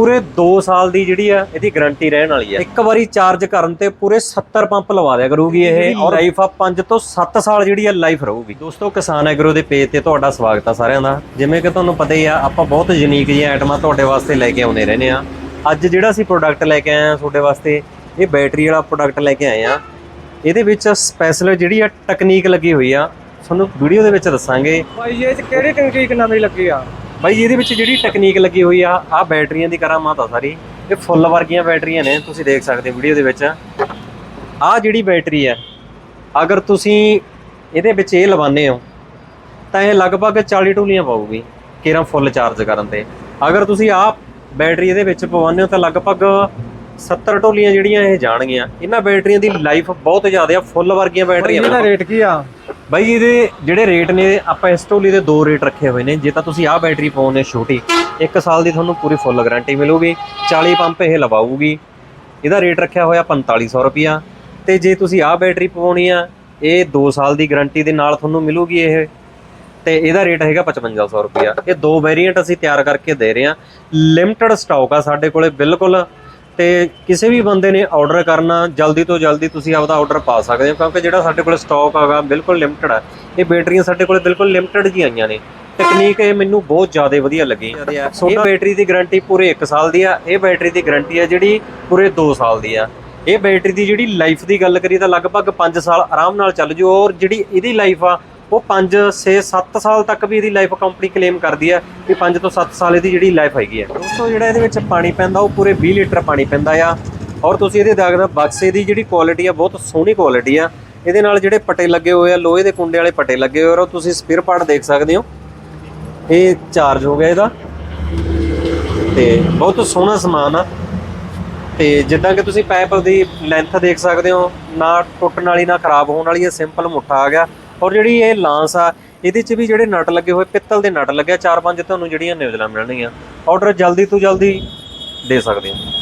ਪੂਰੇ 2 ਸਾਲ ਦੀ ਜਿਹੜੀ ਆ ਇਹਦੀ ਗਾਰੰਟੀ ਰਹਿਣ ਵਾਲੀ ਆ। ਇੱਕ ਵਾਰੀ ਚਾਰਜ ਕਰਨ ਤੇ ਪੂਰੇ 70 ਪੰਪ ਲਵਾ ਦਿਆ ਕਰੂਗੀ ਇਹ ਔਰ ਲਾਈਫ ਆ 5 ਤੋਂ 7 ਸਾਲ ਜਿਹੜੀ ਆ ਲਾਈਫ ਰਹੂਗੀ। ਦੋਸਤੋ ਕਿਸਾਨ ਐਗਰੋ ਦੇ ਪੇਜ ਤੇ ਤੁਹਾਡਾ ਸਵਾਗਤ ਆ ਸਾਰਿਆਂ ਦਾ। ਜਿਵੇਂ ਕਿ ਤੁਹਾਨੂੰ ਪਤਾ ਹੀ ਆ ਆਪਾਂ ਬਹੁਤ ਯੂਨੀਕ ਜਿਹੀਆਂ ਆਈਟਮਾਂ ਤੁਹਾਡੇ ਵਾਸਤੇ ਲੈ ਕੇ ਆਉਂਦੇ ਰਹਿੰਦੇ ਆ। ਅੱਜ ਜਿਹੜਾ ਅਸੀਂ ਪ੍ਰੋਡਕਟ ਲੈ ਕੇ ਆਏ ਆ ਤੁਹਾਡੇ ਵਾਸਤੇ ਇਹ ਬੈਟਰੀ ਵਾਲਾ ਪ੍ਰੋਡਕਟ ਲੈ ਕੇ ਆਏ ਆ। ਇਹਦੇ ਵਿੱਚ ਸਪੈਸ਼ਲ ਜਿਹੜੀ ਆ ਟੈਕਨੀਕ ਲੱਗੀ ਹੋਈ ਆ। ਤੁਹਾਨੂੰ ਵੀਡੀਓ ਦੇ ਵਿੱਚ ਦੱਸਾਂਗੇ। ਭਾਈ ਇਹ ਚ ਕਿਹੜੀ ਟੈਕਨੀਕ ਨਵੀਂ ਲੱਗੀ ਆ? ਬਾਈ ਇਹਦੇ ਵਿੱਚ ਜਿਹੜੀ ਟੈਕਨੀਕ ਲੱਗੀ ਹੋਈ ਆ ਆ ਬੈਟਰੀਆਂ ਦੀ ਕਰਾਮਾਤ ਆ ਸਾਰੀ। ਇਹ ਫੁੱਲ ਵਰਗੀਆਂ ਬੈਟਰੀਆਂ ਨੇ ਤੁਸੀਂ ਦੇਖ ਸਕਦੇ ਹੋ ਵੀਡੀਓ ਦੇ ਵਿੱਚ। ਆ ਜਿਹੜੀ ਬੈਟਰੀ ਆ ਅਗਰ ਤੁਸੀਂ ਇਹਦੇ ਵਿੱਚ ਇਹ ਲਵਾਉਂਦੇ ਹੋ ਤਾਂ ਇਹ ਲਗਭਗ 40 ਟੂਲੀਆਂ ਪਾਊਗੀ ਕੇਰਾਂ ਫੁੱਲ ਚਾਰਜ ਕਰਨ ਤੇ। ਅਗਰ ਤੁਸੀਂ ਆ ਬੈਟਰੀ ਇਹਦੇ ਵਿੱਚ ਪਵਾਉਂਦੇ ਹੋ ਤਾਂ ਲਗਭਗ 70 ਟੋਲੀਆਂ ਜਿਹੜੀਆਂ ਇਹ ਜਾਣਗੀਆਂ। ਇਹਨਾਂ ਬੈਟਰੀਆਂ ਦੀ ਲਾਈਫ ਬਹੁਤ ਜ਼ਿਆਦਾ ਆ ਫੁੱਲ ਵਰਗੀਆਂ ਬੈਟਰੀਆਂ ਇਹਦਾ ਰੇਟ ਕੀ ਆ? ਬਾਈ, ਇਹਦੇ ਜਿਹੜੇ ਰੇਟ ਨੇ, ਆਪਾਂ ਇਸ ਟੋਲੀ ਦੇ ਦੋ ਰੇਟ ਰੱਖੇ ਹੋਏ ਨੇ। ਜੇ ਤਾਂ ਤੁਸੀਂ ਆਹ ਬੈਟਰੀ ਪਾਉਂਦੇ ਛੋਟੀ 1 ਸਾਲ ਦੀ ਤੁਹਾਨੂੰ ਪੂਰੀ ਫੁੱਲ ਗਾਰੰਟੀ ਮਿਲੂਗੀ 40 ਪੰਪ ਇਹ ਲਵਾਊਗੀ। ਇਹਦਾ ਰੇਟ ਰੱਖਿਆ ਹੋਇਆ 4500 ਰੁਪਿਆ ਤੇ ਜੇ ਤੁਸੀਂ ਆਹ ਬੈਟਰੀ ਪਵਾਉਣੀ ਆ, ਇਹ 2 ਸਾਲ ਦੀ ਗਾਰੰਟੀ ਦੇ ਨਾਲ ਤੁਹਾਨੂੰ ਮਿਲੂਗੀ ਇਹ। ਤੇ ਇਹਦਾ ਰੇਟ ਹੈਗਾ 5500 ਰੁਪਿਆ ਇਹ ਦੋ ਵੇਰੀਐਂਟ ਅਸੀਂ ਤਿਆਰ ਕਰਕੇ ਦੇ ਰਹੇ ਹਾਂ। ਲਿਮਟਿਡ ਸਟਾਕ ਆ ਸਾਡੇ ਕੋਲੇ, ਬਿਲਕੁਲ ਤੇ ਕਿਸੇ ਵੀ ਬੰਦੇ ਨੇ ਆਰਡਰ ਕਰਨਾ ਜਲਦੀ ਤੋਂ ਜਲਦੀ ਤੁਸੀਂ ਆਪਦਾ ਆਰਡਰ ਪਾ ਸਕਦੇ ਹੋ ਕਿਉਂਕਿ ਜਿਹੜਾ ਸਾਡੇ ਕੋਲ ਸਟਾਕ ਹੈਗਾ ਬਿਲਕੁਲ ਲਿਮਟਿਡ ਹੈ। ਇਹ ਬੈਟਰੀਆਂ ਸਾਡੇ ਕੋਲੇ ਬਿਲਕੁਲ ਲਿਮਟਿਡ ਜੀ ਆਈਆਂ ਨੇ। ਟੈਕਨੀਕ ਇਹ ਮੈਨੂੰ ਬਹੁਤ ਜ਼ਿਆਦਾ ਵਧੀਆ ਲੱਗੀ। ਇਹ ਬੈਟਰੀ ਦੀ ਗਾਰੰਟੀ ਪੂਰੇ 1 ਸਾਲ ਦੀ ਆ। ਇਹ ਬੈਟਰੀ ਦੀ ਗਾਰੰਟੀ ਆ ਜਿਹੜੀ ਪੂਰੇ 2 ਸਾਲ ਦੀ ਆ। ਇਹ ਬੈਟਰੀ ਦੀ ਜਿਹੜੀ ਲਾਈਫ ਦੀ ਗੱਲ ਕਰੀਏ ਤਾਂ ਲਗਭਗ 5 ਸਾਲ ਆਰਾਮ ਨਾਲ ਚੱਲ ਜੂ। ਔਰ ਜਿਹੜੀ ਇਹਦੀ ਲਾਈਫ ਆ ਉਹ 5 6 7 ਸਾਲ ਤੱਕ ਵੀ ਇਹਦੀ ਲਾਈਫ ਕੰਪਨੀ ਕਲੇਮ ਕਰਦੀ ਹੈ ਕਿ 5 ਤੋਂ 7 ਸਾਲ ਇਹਦੀ ਜਿਹੜੀ ਲਾਈਫ ਹੈਗੀ ਹੈ। ਦੋਸਤੋ, ਜਿਹੜਾ ਇਹਦੇ ਵਿੱਚ ਪਾਣੀ ਪੈਂਦਾ, ਉਹ ਪੂਰੇ 20 ਲੀਟਰ ਪਾਣੀ ਪੈਂਦਾ ਆ। ਔਰ ਤੁਸੀਂ ਇਹਦੇ ਦਾਗ ਦਾ ਬਕਸੇ ਦੀ ਜਿਹੜੀ ਕੁਆਲਿਟੀ ਆ, ਬਹੁਤ ਸੋਹਣੀ ਕੁਆਲਿਟੀ ਆ। ਇਹਦੇ ਨਾਲ ਜਿਹੜੇ ਪੱਟੇ ਲੱਗੇ ਹੋਏ ਆ, ਲੋਹੇ ਦੇ ਕੁੰਡੇ ਵਾਲੇ ਪੱਟੇ ਲੱਗੇ ਹੋਏ ਔਰ ਉਹ ਤੁਸੀਂ ਸਪੇਅਰ ਪਾਰਟ ਦੇਖ ਸਕਦੇ ਹੋ। ਇਹ ਚਾਰਜ ਹੋ ਗਿਆ ਇਹਦਾ। ਤੇ ਬਹੁਤ ਸੋਹਣਾ ਸਮਾਨ ਆ। ਤੇ ਜਿੱਦਾਂ ਕਿ ਤੁਸੀਂ ਪਾਈਪ ਦੀ ਲੈਂਥ ਦੇਖ ਸਕਦੇ ਹੋ, ਨਾ ਟੁੱਟਣ ਵਾਲੀ, ਨਾ ਖਰਾਬ ਹੋਣ ਵਾਲੀ ਹੈ ਸਿੰਪਲ ਮੁੱਠਾ ਆ ਗਿਆ। ਔਰ ਜਿਹੜੀ ਇਹ ਲਾਂਸ ਆ, ਇਹਦੇ 'ਚ ਵੀ ਜਿਹੜੇ ਨਟ ਲੱਗੇ ਹੋਏ, ਪਿੱਤਲ ਦੇ ਨਟ ਲੱਗੇ ਚਾਰ ਪੰਜ ਤੁਹਾਨੂੰ ਜਿਹੜੀਆਂ ਨਿਊਜ਼ਲਾਂ ਮਿਲਣਗੀਆਂ। ਆਰਡਰ ਜਲਦੀ ਤੋਂ ਜਲਦੀ ਦੇ ਸਕਦੇ ਹੋ